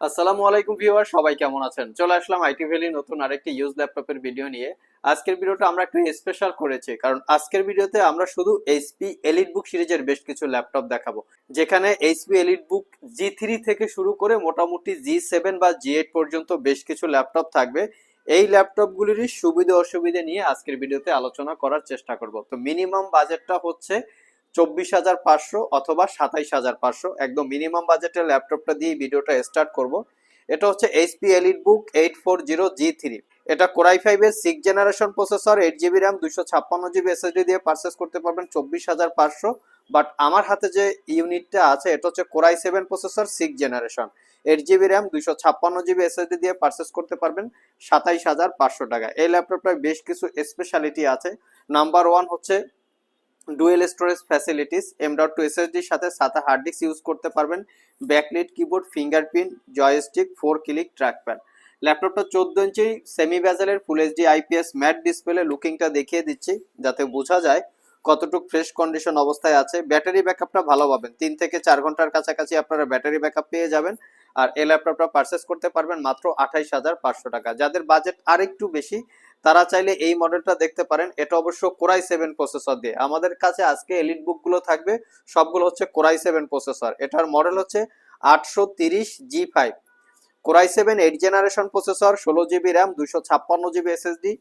আসসালামু আলাইকুম ভিউয়ার সবাই কেমন আছেন? চলে আসলাম আইটি ভ্যালি নতুন আরেকটি ইউজ ল্যাপটপের ভিডিও নিয়ে। আজকের ভিডিওটা আমরা একটু স্পেশাল করেছি, কারণ আজকের ভিডিওতে আমরা শুধু এইচপি এলিট বুক সিরিজের বেশ কিছু ল্যাপটপ দেখাবো। যেখানে HP EliteBook G three থেকে শুরু করে মোটামুটি জি সেভেন বা জি এইট পর্যন্ত বেশ কিছু ল্যাপটপ থাকবে। এই ল্যাপটপগুলিরই সুবিধা অসুবিধা নিয়ে আজকের ভিডিওতে আলোচনা করার চেষ্টা করব। তো মিনিমাম বাজেটটা হচ্ছে চব্বিশ হাজার পাঁচশো অথবা সাতাইশ হাজার পাঁচশো, একদম মিনিমাম বাজেটের ল্যাপটপটা দিয়ে ভিডিওটা স্টার্ট করব। এটা হচ্ছে HP EliteBook eight four zero G three এটা কোরাই ফাইভের six generation processor eight GB RAM দুশো ছাপ্পান্ন জিবি এসএসডি দিয়ে পারচেস করতে পারবেন চব্বিশ হাজার পাঁচশো। বাট আমার হাতে যে ইউনিটটা আছে, এটা হচ্ছে core i seven processor six generation eight GB RAM দুশো ছাপ্পান্ন জিবি এসএসডি দিয়ে পারচেস করতে পারবেন সাতাইশ হাজার পাঁচশো টাকা। এই ল্যাপটপটায় বেশ কিছু স্পেশালিটি আছে। নাম্বার ওয়ান হচ্ছে dual storage facilities M dot two এসএসডির সাথে সাথে হার্ড ডিস্ক ইউজ করতে পারবেন। Backlit keyboard fingerprint joystick four click trackpad ল্যাপটপটা চোদ্দ ইঞ্চি semi ব্যাজেলের full HD IPS matte display লুকিংটা দেখিয়ে দিচ্ছি, যাতে বোঝা যায় কতটুক ফ্রেশ কন্ডিশন অবস্থায় আছে। ব্যাটারি ব্যাকআপটা ভালো পাবেন। তিন থেকে চার ঘণ্টার কাছাকাছি আপনারা ব্যাটারি ব্যাকআপ পেয়ে যাবেন। আর এই ল্যাপটপটা পারচেস করতে পারবেন মাত্র আঠাইশ হাজার পাঁচশো টাকা। যাদের বাজেট আরেকটু বেশি তারা চাইলে এই মডেলটা দেখতে পারেন। এটা অবশ্য কোরাই সেভেন প্রসেসর দিয়ে। আমাদের কাছে আজকে এলিট বুকগুলো থাকবে। সবগুলো হচ্ছে কোরাই সেভেন প্রসেসর এটার মডেল হচ্ছে আটশো তিরিশ G five core i seven eight generation processor ষোলো জিবি র্যাম দুশো ছাপ্পান্ন জিবি এসএসডি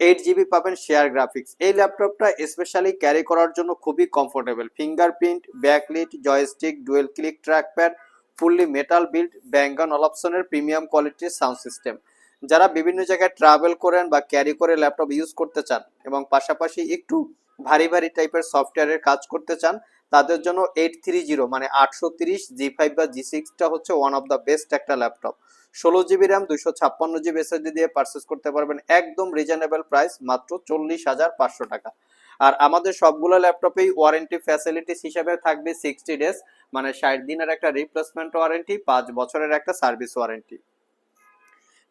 এইট জিবি পাবেন শেয়ার গ্রাফিক্স এই ল্যাপটপটা স্পেশালি ক্যারি করার জন্য খুবই comfortable fingerprint backlit joystick dual click trackpad fully metal build Bang and অলপশনের premium কোয়ালিটির সাউন্ড সিস্টেম যারা বিভিন্ন জায়গায় ট্রাভেল করেন বা ক্যারি করে ল্যাপটপ ইউজ করতে চান এবং পাশাপাশি একটু ভারী ভারী টাইপের সফটওয়্যারের কাজ করতে চান, তাদের জন্য এইট থ্রি জিরো মানে আটশো তিরিশ জি ফাইভ বা জি সিক্সটা হচ্ছে ওয়ান অফ দ্য বেস্ট একটা ল্যাপটপ ষোলো জিবি র্যাম দুশো ছাপ্পান্ন জিবি এসএসডি দিয়ে পারচেস করতে পারবেন একদম রিজনেবল প্রাইস মাত্র চল্লিশ হাজার পাঁচশো টাকা। আর আমাদের সবগুলো ল্যাপটপেই ওয়ারেন্টি ফ্যাসিলিটিস হিসাবে থাকবে সিক্সটি ডেজ মানে ষাট দিনের একটা রিপ্লেসমেন্ট ওয়ারেন্টি পাঁচ বছরের একটা সার্ভিস ওয়ারেন্টি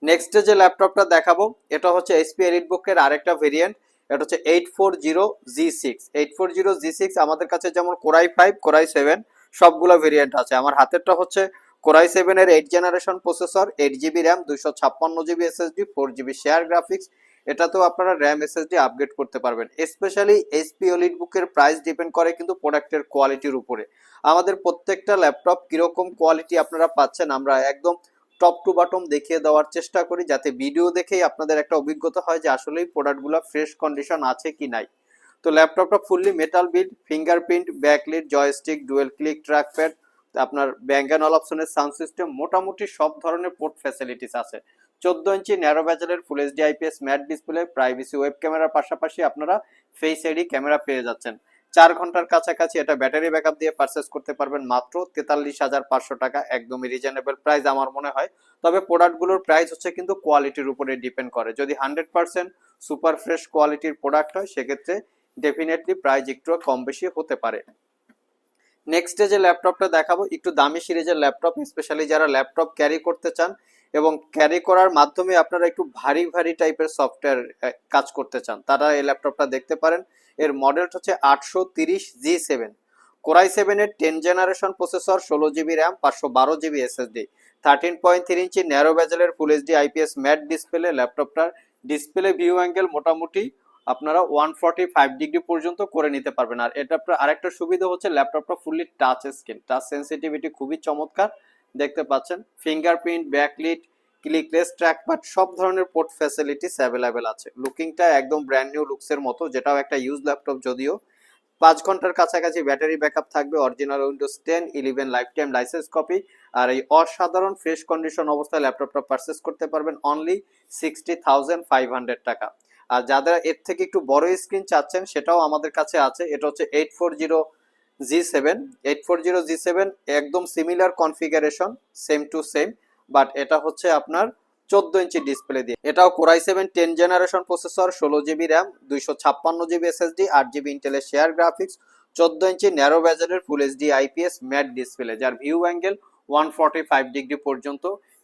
নেক্সট যে ল্যাপটপটা দেখাবো, এটা হচ্ছে এসপি এলিট বুকের আরেকটা ভেরিয়েন্ট এটা হচ্ছে eight four zero G six eight four zero G six আমাদের কাছে যেমন core i five core i seven সবগুলো ভেরিয়েন্ট আছে। আমার হাতেরটা হচ্ছে কোরাই সেভেনের eight generation processor eight GB RAM দুশো ছাপ্পান্ন GB SSD four GB share graphics এটাতেও আপনারা র্যাম এসএসডি আপগ্রেড করতে পারবেন। স্পেশালি এইচপি অলিড বুকের প্রাইস ডিপেন্ড করে কিন্তু প্রোডাক্টের কোয়ালিটির উপরে। আমাদের প্রত্যেকটা ল্যাপটপ কীরকম কোয়ালিটি আপনারা পাচ্ছেন, আমরা একদম টপ টু বটম দেখিয়ে দেওয়ার চেষ্টা করি যাতে ভিডিও দেখেই আপনাদের একটা অভিজ্ঞতা হয় যে আসলেই প্রোডাক্টগুলো ফ্রেশ কন্ডিশন আছে কি নাই। তো ল্যাপটপটা fully metal build fingerprint backlit joystick dual click trackpad আপনার ব্যাঙ্ক অ্যান্ড অল অপশনের সাউন্ড সিস্টেম মোটামুটি সব ধরনের পোর্ট ফ্যাসিলিটিস আছে। চোদ্দ ইঞ্চি narrow ব্যাজেলের full HD IPS matte display privacy web ক্যামেরার পাশাপাশি আপনারা ফেস আইডি ক্যামেরা পেয়ে যাচ্ছেন। চার ঘণ্টার কাছাকাছি এটা ব্যাটারি ব্যাকআপ দিয়ে পারচেস করতে পারবেন মাত্র তেতাল্লিশ হাজার পাঁচশো টাকা, একদমই রিজনেবল প্রাইস আমার মনে হয়। তবে প্রোডাক্টগুলোর প্রাইস হচ্ছে কিন্তু কোয়ালিটির উপরে ডিপেন্ড করে। যদি হান্ড্রেড পার্সেন্ট সুপার ফ্রেশ কোয়ালিটির প্রোডাক্ট হয়, সেক্ষেত্রে ডেফিনেটলি প্রাইস একটু কম বেশি হতে পারে। নেক্সট যে ল্যাপটপটা দেখাবো, একটু দামি সিরিজের ল্যাপটপ স্পেশালি যারা ল্যাপটপ ক্যারি করতে চান এবং ক্যারি করার মাধ্যমে আপনারা একটু ভারী ভারী টাইপের সফটওয়্যার কাজ করতে চান। তারা এই ল্যাপটপটা দেখতে পারেন। এর মডেলটা হচ্ছে আটশো তিরিশ জি সেভেন। কোরাই সেভেনের টেন জেনারেশন প্রসেসর ষোলো জিবি র্যাম পাঁচশো বারো GB SSD thirteen point three inch narrow ব্যাজেলের full HD IPS matte display ল্যাপটপটার display view angle মোটামুটি আপনারা ওয়ান ফর্টি ফাইভ ডিগ্রি পর্যন্ত করে নিতে পারবেন। আর এটা আপনার আরেকটা সুবিধা হচ্ছে ল্যাপটপটা fully touch screen touch sensitivity খুবই চমৎকার। দেখতে পাচ্ছেন। ফিঙ্গারপ্রিন্ট ব্যাকলিট ক্লিকলেস ট্র্যাকপ্যাড সব ধরনের পোর্ট ফ্যাসিলিটিস অ্যাভেলেবেল আছে। লুকিংটা একদম ব্র্যান্ড নিউ লুকসের মতো, যেটাও একটা ইউজ ল্যাপটপ যদিও। পাঁচ ঘণ্টার কাছাকাছি ব্যাটারি ব্যাকআপ থাকবে original Windows ten eleven lifetime license copy আর এই অসাধারণ ফ্রেশ কন্ডিশন অবস্থায় ল্যাপটপটা পারচেস করতে পারবেন only sixty thousand five hundred টাকা। আর যাদের এর থেকে একটু বড় স্ক্রিন চাচ্ছেন, সেটাও আমাদের কাছে আছে। এটা হচ্ছে eight four zero G seven eight four zero G seven একদম similar configuration same to same but এটা হচ্ছে আপনার চোদ্দ ইঞ্চি ডিসপ্লে দিয়ে। এটাও core i seven ten generation processor ষোলো জিবি র্যাম দুইশো ছাপ্পান্ন জিবি এসএসডি আট জিবি ইন্টেলের শেয়ার গ্রাফিক্স চোদ্দ ইঞ্চি narrow ব্যাজারের full HD IPS matte display যার view angle one forty five degree পর্যন্ত।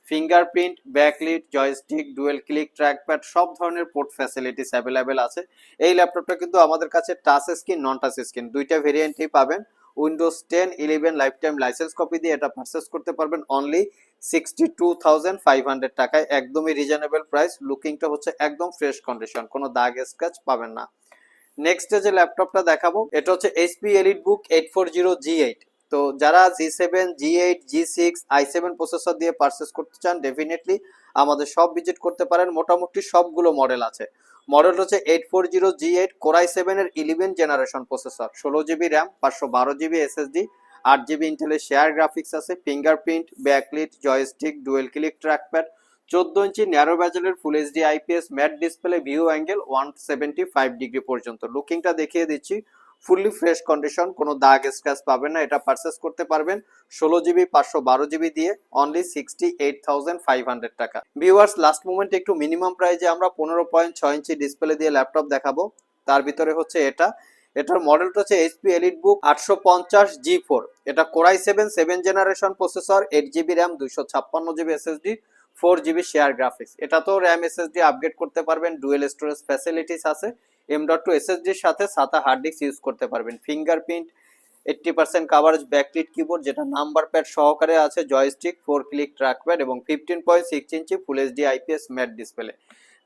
Fingerprint backlit joystick dual click trackpad সব ধরনের পোর্ট ফ্যাসিলিটিস অ্যাভেলেবেল আছে। এই ল্যাপটপটা কিন্তু আমাদের কাছে touch screen non touch screen দুইটা ভেরিয়েন্টই পাবেন। Windows ten eleven lifetime license copy দিয়ে এটা পারচেস করতে পারবেন only sixty two thousand five hundred টাকায়। একদমই রিজনেবল প্রাইস লুকিংটা হচ্ছে একদম ফ্রেশ কন্ডিশন কোনো দাগ স্ক্র্যাচ পাবেন না। নেক্সট যে ল্যাপটপটা দেখাবো, এটা হচ্ছে HP EliteBook eight four zero G eight তো যারা G seven G eight G six I seven processor দিয়ে পারচেস করতে চান ডেফিনেটলি আমাদের সব ভিজিট করতে পারেন। মোটামুটি সবগুলো মডেল আছে। মডেল হচ্ছে eight four zero G eight core i seven এর ইলেভেন জেনারেশন প্রসেসর ষোলো জিবি র্যাম পাঁচশো বারো জিবি এসএসডি আট জিবি ইন্টেলের শেয়ার গ্রাফিক্স আছে fingerprint backlit joystick dual click trackpad চোদ্দ ইঞ্চি narrow ব্যাজেলের full HD IPS matte display view angle one seventy five degree পর্যন্ত। লুকিংটা দেখিয়ে দিচ্ছি। ফুললি ফ্রেশ কন্ডিশন কোনো দাগ স্ক্র্যাচ পাবেন না, এটা পারচেস করতে পারবেন। ষোলো জিবি পাঁচশো বারো জিবি দিয়ে only sixty eight thousand five hundred টাকা ভিউয়ার্স লাস্ট মোমেন্টে একটু মিনিমাম প্রাইজে আমরা পনেরো পয়েন্ট ছয় ইঞ্চি ডিসপ্লে দিয়ে ল্যাপটপ দেখাবো। তার ভিতরে হচ্ছে এটা। এটার মডেলটা হচ্ছে এইচপি এলিট বুক আটশো পঞ্চাশ জি ফোর এটা core i seven seven generation processor eight GB RAM দুইশো ছাপ্পান্ন GB SSD four GB share graphics এটা তো র্যাম এসএসডি আপগ্রেড করতে পারবেন ডুয়েল স্টোরেজ ফ্যাসিলিটিস আছে। এম ডট টু এসএসডির সাথে সাতা হার্ড ডিস্ক ইউজ করতে পারবেন। Fingerprint eighty percent coverage backlit keyboard যেটা নাম্বার প্যাড সহকারে আছে জয়স্টিক ফোর ক্লিক ট্র্যাকপ্যাড এবং fifteen point six inch full HD IPS matte display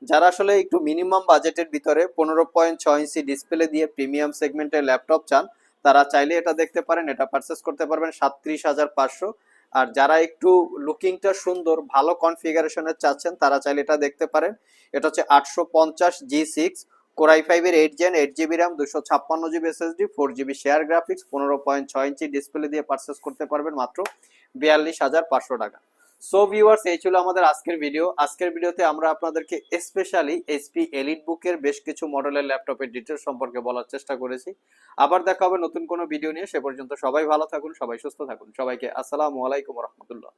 যারা আসলে একটু মিনিমাম বাজেটের ভিতরে পনেরো পয়েন্ট ছয় ইঞ্চি ডিসপ্লে দিয়ে প্রিমিয়াম সেগমেন্টের ল্যাপটপ চান, তারা চাইলে এটা দেখতে পারেন, এটা পারচেস করতে পারবেন সাতত্রিশ হাজার পাঁচশো। আর যারা একটু লুকিংটা সুন্দর, ভালো কনফিগারেশনের চাচ্ছেন, তারা চাইলে এটা দেখতে পারেন। এটা হচ্ছে আটশো পঞ্চাশ জি সিক্স কোরাই ফাইভের eight gen eight GB RAM দুশো ছাপ্পান্ন GB SSD four GB share graphics পনেরো পয়েন্ট ছয় ইঞ্চি ডিসপ্লে দিয়ে পারচেস করতে পারবেন মাত্র বিয়াল্লিশ হাজার পাঁচশো টাকা। সো ভিউয়ার্স এই ছিল আমাদের আজকের ভিডিও আজকের ভিডিওতে আমরা আপনাদেরকে স্পেশালি এইচপি এলিট বুকের বেশ কিছু মডেলের ল্যাপটপের ডিটেলস সম্পর্কে বলার চেষ্টা করেছি। আবার দেখা হবে নতুন কোনো ভিডিও নিয়ে। সে পর্যন্ত সবাই ভালো থাকুন, সবাই সুস্থ থাকুন। সবাইকে আসসালামু আলাইকুম রহমতুল্লাহ।